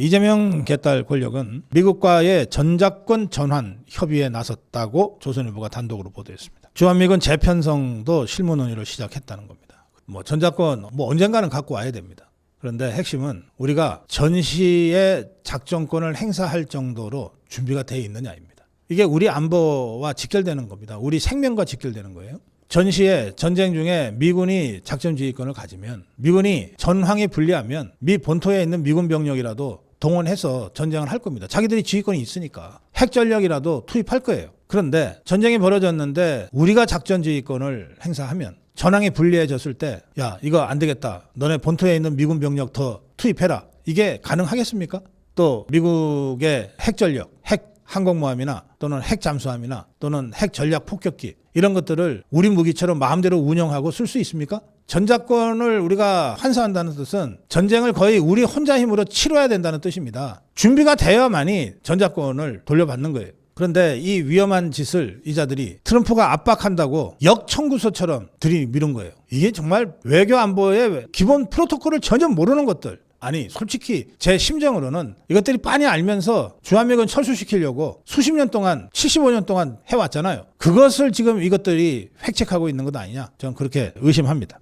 이재명 개딸 권력은 미국과의 전작권 전환 협의에 나섰다고 조선일보가 단독으로 보도했습니다. 주한미군 재편성도 실무 논의를 시작했다는 겁니다. 뭐 전작권 뭐 언젠가는 갖고 와야 됩니다. 그런데 핵심은 우리가 전시의 작전권을 행사할 정도로 준비가 돼 있느냐입니다. 이게 우리 안보와 직결되는 겁니다. 우리 생명과 직결되는 거예요. 전시에 전쟁 중에 미군이 작전 지휘권을 가지면 미군이 전황이 불리하면 미 본토에 있는 미군 병력이라도 동원해서 전쟁을 할 겁니다. 자기들이 지휘권이 있으니까 핵 전력이라도 투입할 거예요. 그런데 전쟁이 벌어졌는데 우리가 작전 지휘권을 행사하면 전황이 불리해졌을 때 야 이거 안 되겠다. 너네 본토에 있는 미군 병력 더 투입해라. 이게 가능하겠습니까? 또 미국의 핵 전력, 핵 항공모함이나 또는 핵 잠수함이나 또는 핵 전략 폭격기 이런 것들을 우리 무기처럼 마음대로 운영하고 쓸 수 있습니까? 전작권을 우리가 환수한다는 뜻은 전쟁을 거의 우리 혼자 힘으로 치러야 된다는 뜻입니다. 준비가 되어야만이 전작권을 돌려받는 거예요. 그런데 이 위험한 짓을 이 자들이 트럼프가 압박한다고 역청구서처럼 들이밀은 거예요. 이게 정말 외교 안보의 기본 프로토콜을 전혀 모르는 것들. 아니 솔직히 제 심정으로는 이것들이 빤히 알면서 주한미군 철수시키려고 수십 년 동안 75년 동안 해왔잖아요. 그것을 지금 이것들이 획책하고 있는 것 아니냐 저는 그렇게 의심합니다.